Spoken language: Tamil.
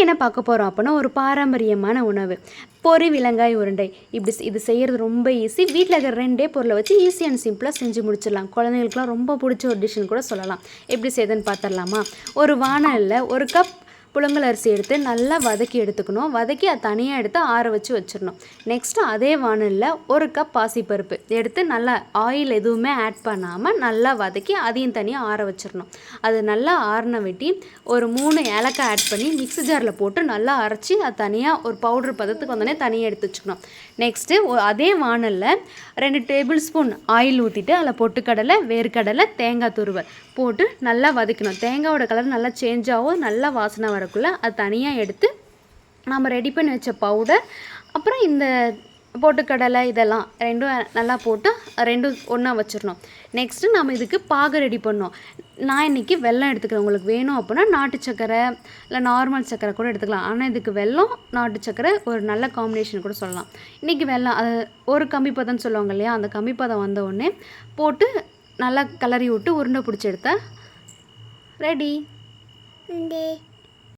இன்றைக்கி என்ன பார்க்க போகிறோம் அப்படின்னா ஒரு பாரம்பரியமான உணவு. பொரி விலங்காய் உருண்டை. இப்படி இது செய்கிறது ரொம்ப ஈஸி வீட்டில் இருக்கிற ரெண்டே பொருளை வச்சு ஈஸி அண்ட் சிம்பிளாக செஞ்சு முடிச்சிடலாம். குழந்தைங்களுக்குலாம் ரொம்ப பிடிச்ச ஒரு டிஷ்ஷுன்னு கூட சொல்லலாம். எப்படி செய்யுதுன்னு பார்த்துடலாமா? ஒரு வானலில் ஒரு கப் புழுங்கல் அரிசி எடுத்து நல்லா வதக்கி எடுத்துக்கணும். வதக்கி அதை தனியாக எடுத்து ஆற வச்சு வச்சிடணும். நெக்ஸ்ட்டு அதே வானலில் ஒரு கப் பாசிப்பருப்பு எடுத்து நல்லா ஆயில் எதுவுமே ஆட் பண்ணாமல் நல்லா வதக்கி அதையும் தனியாக ஆற வச்சிடணும். அது நல்லா ஆறின வெட்டி ஒரு மூணு ஏலக்காய் ஆட் பண்ணி மிக்ஸி ஜாரில் போட்டு நல்லா அரைச்சி அது தனியாக ஒரு பவுடர் பதத்துக்கு வந்தோடனே தனியாக எடுத்து வச்சுக்கணும். நெக்ஸ்ட்டு அதே வானலில் ரெண்டு டேபிள் ஸ்பூன் ஆயில் ஊற்றிட்டு அதில் பொட்டுக்கடலை வேர்க்கடலை தேங்காய் துருவல் போட்டு நல்லா வதக்கணும். தேங்காயோட கலர் நல்லா சேஞ்ச் ஆகும். நல்லா வாசனை வரக்குள்ள அது தனியாக எடுத்து நம்ம ரெடி பண்ணி வச்ச பவுடர் அப்புறம் இந்த பொட்டுக்கடலை இதெல்லாம் ரெண்டும் நல்லா போட்டு ரெண்டும் ஒன்றா வச்சிடணும். நெக்ஸ்ட்டு நம்ம இதுக்கு பாகு ரெடி பண்ணோம் நான் இன்றைக்கி வெல்லம் எடுத்துக்கிறேன். உங்களுக்கு வேணும் அப்படின்னா நாட்டு சக்கரை இல்லை நார்மல் சக்கரை கூட எடுத்துக்கலாம். ஆனால் இதுக்கு வெல்லம் நாட்டு சக்கரை ஒரு நல்ல காம்பினேஷன் கூட சொல்லலாம். இன்றைக்கி வெல்லம் அது ஒரு கம்பி பதம்னு சொல்லுவாங்க இல்லையா? அந்த கம்பி பதம் வந்த உடனே போட்டு நல்லா கிளறி விட்டு உருண்டை பிடிச்சி எடுத்தா ரெடி